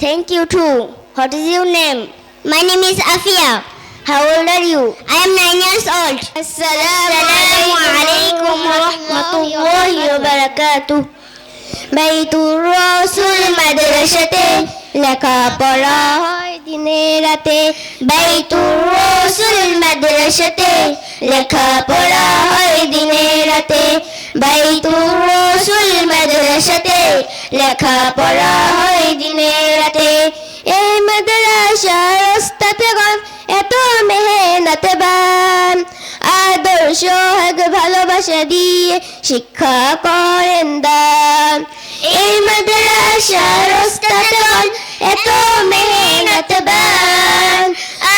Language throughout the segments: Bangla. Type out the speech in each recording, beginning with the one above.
Thank you too. What is your name? My name is Afia. How old are you? I am nine years old. Assalamu alaikum wa rahmatullahi wa barakatuh. বাইতুর রসুল মাদ্রাসাতে লেখাপড়া হয় দিনে রাতে বাইতুর রসুল মাদ্রাসাতে লেখাপড়া হয় দিনে রাতে বাইতুর রসুল মাদ্রাসাতে লেখাপড়া হয় দিনে রাতে। এই মাদ্রাসার ওস্তাতে গণ এত মেহনত বান আদর্শ এক ভালোবাসা দিয়ে শিক্ষা করেন দান। এই মাদ্রাসার ওস্তাদগণ এত মেহনত বান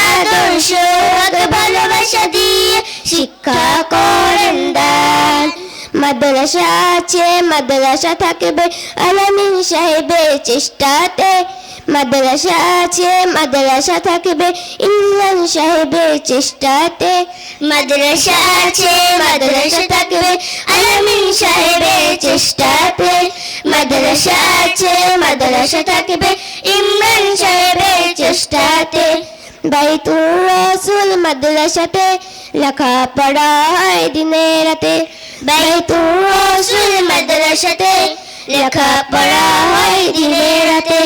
আদর্শ এক ভালোবাসা দিয়ে শিক্ষা করেন দান। মাদ্রাসা আছে, মাদ্রাসা থাকবে আলামিন সাহেবের চেষ্টাতে। মাদ্রাসা আছে, মাদ্রাসা থাকবে ইমরান সাহেবের চেষ্টাতে। মাদ্রাসা আছে, মাদ্রাসা থাকবে আলামিন সাহেবের চেষ্টাতে। মাদ্রাসা আছে, মাদ্রাসা থাকবে ইমরান সাহেবের চেষ্টাতে। বাইতুর রসুল মাদ্রাসাতে লেখাপড়া হয় দিনে রাতে। বাইতুর রসুল মাদ্রাসাতে লেখাপড়া হয় দিনে রাতে।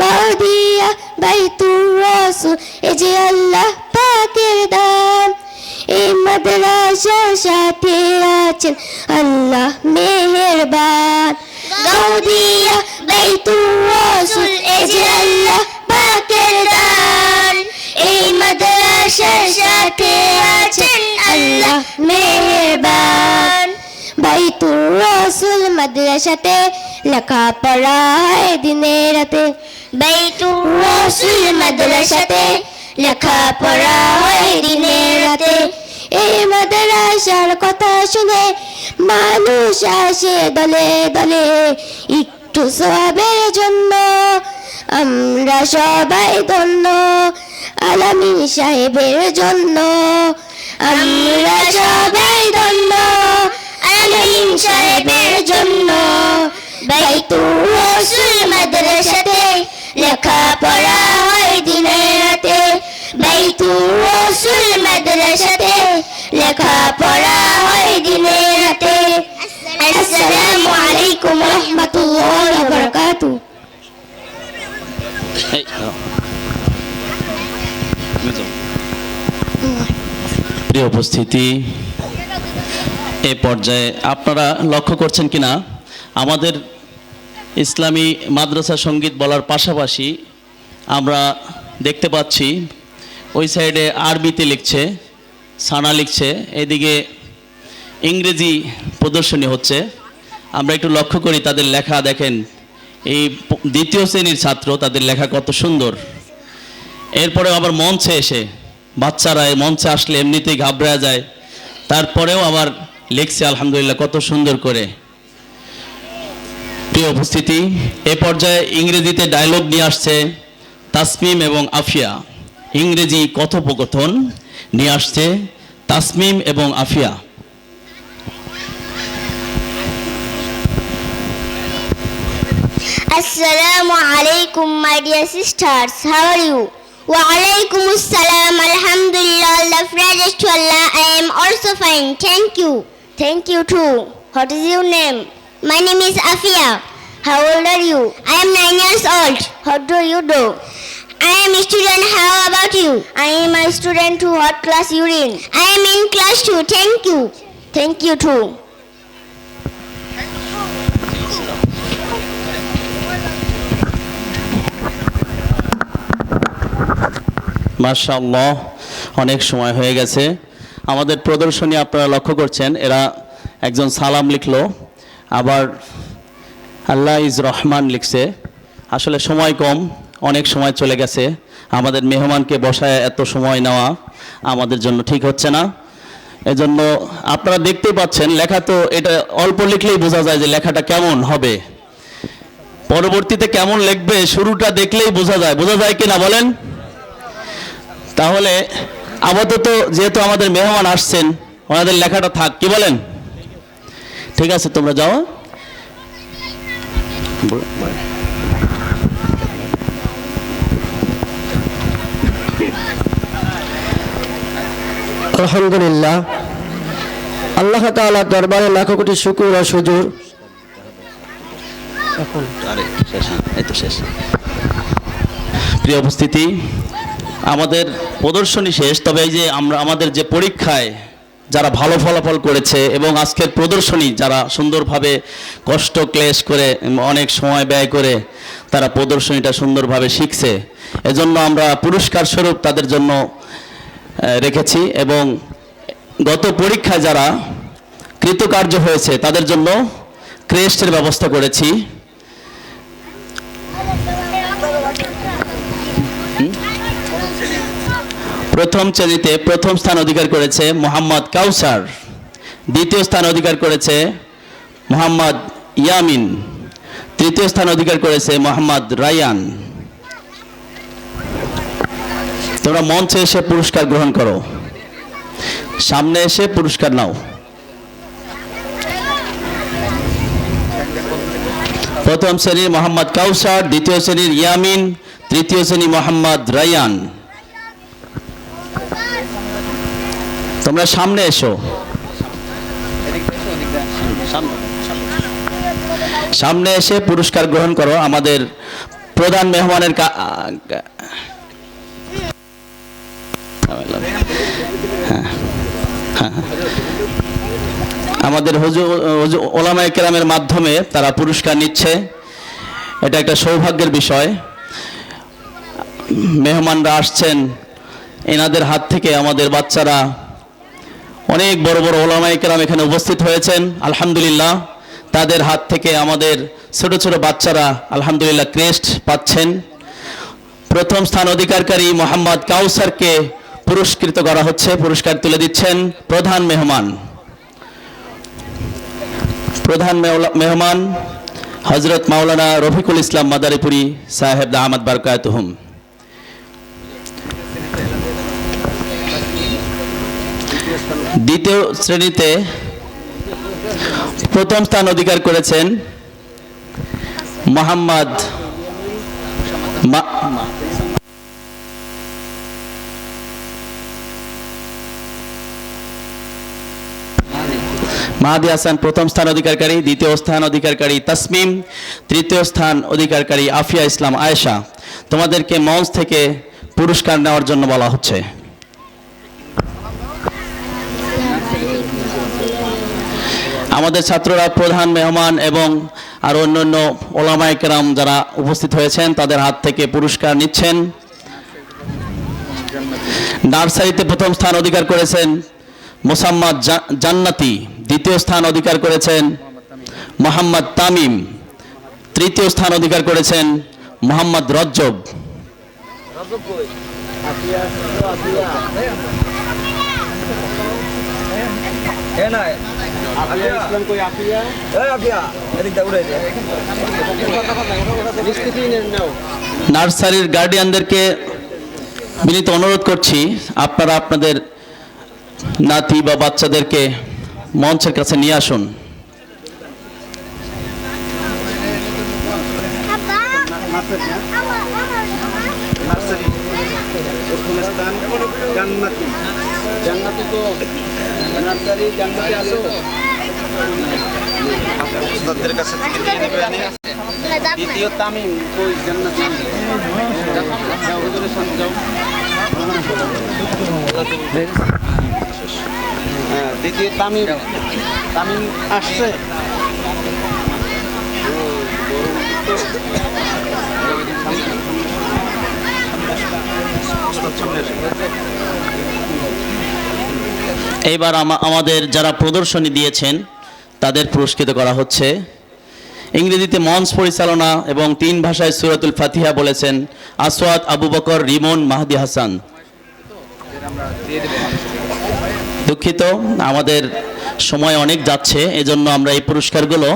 গৌদিয়া বাইতুর রসুল এ যে আল্লাহ পাকের দান এই মাদ্রাসার সাথে আছেন আল্লাহ মেহেরবান। গৌদিয়া বাইতুর রসুল এ যে আল্লাহ পাকের দান এই মাদ্রাসার সাথে আছেন আল্লাহ মেহেরবান। বাইতুর রসুল মাদ্রাসাতে লেখাপড়া হয় দিনে রাতে বাইতুর রসুল মাদ্রাসাতে লেখাপড়া হয় দিনে রাতে এই মাদ্রাসার কথা শুনে মানুষ আসে দলে দলে একটু সবের জন্য আমরা সবাই ধন্য আলামিন সাহেবের জন্য আমরা সবাই ধন্য আলামিন সাহেবের জন্য বাইতুর রসুল মাদ্রাসাতে লেখাপড়া হয় দিনে রাতে। বাইতুর রসুল মাদ্রাসাতে লেখাপড়া হয় দিনে রাতে। আসসালামু আলাইকুম রহমতুল্লাহি ওয়া বারাকাতুহু। এই, দাও। প্রিয় উপস্থিতি এ পর্যায়ে আপনারা লক্ষ্য করছেন কিনা? আমাদের ইসলামী মাদ্রাসা সংগীত বলার পাশাপাশি আমরা দেখতে পাচ্ছি, ওই সাইডে আরবিতে লিখছে, সানা লিখছে, এদিকে ইংরেজি প্রদর্শনী হচ্ছে। আমরা একটু লক্ষ্য করি, তাদের লেখা দেখেন, এই দ্বিতীয় শ্রেণির ছাত্র, তাদের লেখা কত সুন্দর। এরপরেও আবার মঞ্চে এসে, বাচ্চারা মঞ্চে আসলে এমনিতেই ঘাবড়া যায়। তারপরেও আবার লিখছে, আলহামদুলিল্লাহ, কত সুন্দর করে। প্রিয় উপস্থিতি, এ পর্যায়ে ইংরেজিতে ডায়লগ নিয়ে আসছে তাসমিম এবং আফিয়া। ইংরেজি কথোপকথন নিয়ে আসছে তাসমিম এবং আফিয়া। আসসালামু আলাইকুম my dear sisters how are you ওয়ালাইকুম আসসালাম আলহামদুলিল্লাহ আল্লাহ ফ্রেজেস্ট আল্লাহ I am also fine thank you Thank you. Too. What is your name? My name is Afia. How old are you? I am nine years old. What do you do? I am a student. How about you? I am a student too. What class you in? I am in class two. Thank you. Thank you too. মাশাআল্লাহ অনেক সময় হয়ে গেছে আমাদের প্রদর্শনী আপনারা লক্ষ্য করছেন, এরা একজন সালাম লিখলো, আবার আল্লাহ ইজ রহমান লিখছে। আসলে সময় কম, অনেক সময় চলে গেছে, আমাদের মেহমানকে বসায় এত সময় নেওয়া আমাদের জন্য ঠিক হচ্ছে না। এজন্য আপনারা দেখতেই পাচ্ছেন, লেখা তো এটা অল্প লিখলেই বোঝা যায় যে লেখাটা কেমন হবে। পরবর্তীতে কেমন লিখবে, শুরুটা দেখলেই বোঝা যায়। বোঝা যায় কিনা বলেন? তাহলে আপাতত যেহেতু আমাদের মেহমান আসছেন ওনাদের লেখাটা থাক। কি বলেন? ঠিক আছে তোমরা যাও। আলহামদুলিল্লাহ। আল্লাহ তাআলা দরবারে লাখো কোটি শুকুর ও সুজুর। প্রিয় উপস্থিতি আমাদের প্রদর্শনী শেষ, তবে এই যে আমরা, আমাদের যে পরীক্ষায় যারা ভালো ফলাফল করেছে এবং আজকের প্রদর্শনী যারা সুন্দরভাবে কষ্ট, ক্লেশ করে, অনেক সময় ব্যয় করে তারা প্রদর্শনীটা সুন্দরভাবে শিখছে। এজন্য আমরা পুরস্কার স্বরূপ তাদের জন্য রেখেছি এবং গত পরীক্ষায় যারা কৃতকার্য হয়েছে তাদের জন্য ক্রেস্টের ব্যবস্থা করেছি। প্রথম শ্রেণীতে প্রথম স্থান অধিকার করেছে মোহাম্মদ কাউসার। দ্বিতীয় স্থান অধিকার করেছে মোহাম্মদ ইয়ামিন। তৃতীয় স্থান অধিকার করেছে মোহাম্মদ রায়ান। তোমরা মঞ্চে এসে পুরস্কার গ্রহণ করো। সামনে এসে পুরস্কার নাও। প্রথম শ্রেণির মোহাম্মদ কাউসার, দ্বিতীয় শ্রেণির ইয়ামিন, তৃতীয় শ্রেণি মোহাম্মদ রায়ান। তোমরা সামনে এসো। সামনে এসে পুরস্কার গ্রহণ করো আমাদের প্রধান মেহমানের হ্যাঁ। আমাদের ওলামায়ে কেরামের মাধ্যমে তারা পুরস্কার নিচ্ছে। এটা একটা সৌভাগ্যের বিষয়। মেহমানরা আসছেন। এনাদের হাত থেকে আমাদের বাচ্চারা অনেক বড় বড় ওলামাই কেরাম এখানে উপস্থিত হয়েছেন। আলহামদুলিল্লাহ, তাদের হাত থেকে আমাদের ছোট ছোট বাচ্চারা আলহামদুলিল্লাহ ক্রেস্ট পাচ্ছেন। প্রথম স্থান অধিকারকারী মোহাম্মদ কাউসারকে পুরস্কৃত করা হচ্ছে, পুরস্কার তুলে দিচ্ছেন প্রধান মেহমান। প্রধান মেহমান হজরত মাওলানা রফিকুল ইসলাম মাদারীপুরি সাহেব আহমদ বারকাতুহুম। দ্বিতীয় শ্রেণীতে প্রথম স্থান অধিকার করেছেন মোহাম্মদ মাহাদি হাসান প্রথম স্থান অধিকারকারী, দ্বিতীয় স্থান অধিকারকারী তাসমিম, তৃতীয় স্থান অধিকারকারী আফিয়া ইসলাম আয়েশা। তোমাদেরকে মঞ্চ থেকে পুরস্কার নেওয়ার জন্য বলা হচ্ছে। আমাদের ছাত্ররা প্রধান, মেহমান এবং আর অন্যান্য ওলামায়ে কেরাম যারা উপস্থিত হয়েছেন, তাদের হাত থেকে পুরস্কার নিচ্ছেন। নার্সারিতে প্রথম স্থান অধিকার করেছেন মোসাম্মদ জান্নাতি, দ্বিতীয় স্থান অধিকার করেছেন মোহাম্মদ তামিম, তৃতীয় স্থান অধিকার করেছেন মোহাম্মদ রজ্জব। নার্সারির গার্ডিয়ানদেরকে বিনীত অনুরোধ করছি আপনারা আপনাদের নাতি বা বাচ্চাদেরকে মঞ্চের কাছে নিয়ে আসুন। জান্নাতি জান্নাতি তো নার্সারি জান্নাতি আসো। আপনাদের কাছে থেকে নিয়ে নেবেন দ্বিতীয় তামিম কই জান্নাতি যাও হুজুরের সাথে যাও। হ্যাঁ দ্বিতীয় তামিম তামিম আসছে। এইবার আমাদের যারা প্রদর্শনী দিয়েছেন, তাদের পুরস্কৃত করা হচ্ছে। ইংরেজিতে মঞ্চ পরিচালনা এবং তিন ভাষায় সুরাতুল ফাতিহা বলেছেন আসওয়াদ আবু বকর রিমন মাহদি হাসান। দুঃখিত, আমাদের সময় অনেক যাচ্ছে, এজন্য আমরা এই পুরস্কারগুলো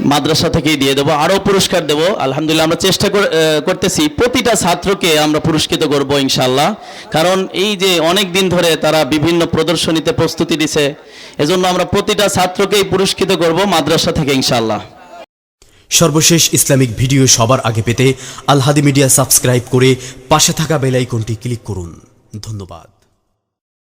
মাদ্রাসা থেকেই দিয়ে দেবো, আরও পুরস্কার দেবো। আলহামদুলিল্লাহ আমরা চেষ্টা কর- করতেছি। প্রতিটা ছাত্রকে আমরা পুরস্কৃত করব ইনশাল্লাহ কারণ এই যে অনেক দিন ধরে তারা বিভিন্ন প্রদর্শনীতে প্রস্তুতি দিছে এজন্য আমরা প্রতিটা ছাত্রকেই পুরস্কৃত করব মাদ্রাসা থেকে ইনশাল্লাহ সর্বশেষ ইসলামিক ভিডিও সবার আগে পেতে আলহাদি মিডিয়া সাবস্ক্রাইব করে পাশে থাকা বেল আইকনটি ক্লিক করুন। ধন্যবাদ।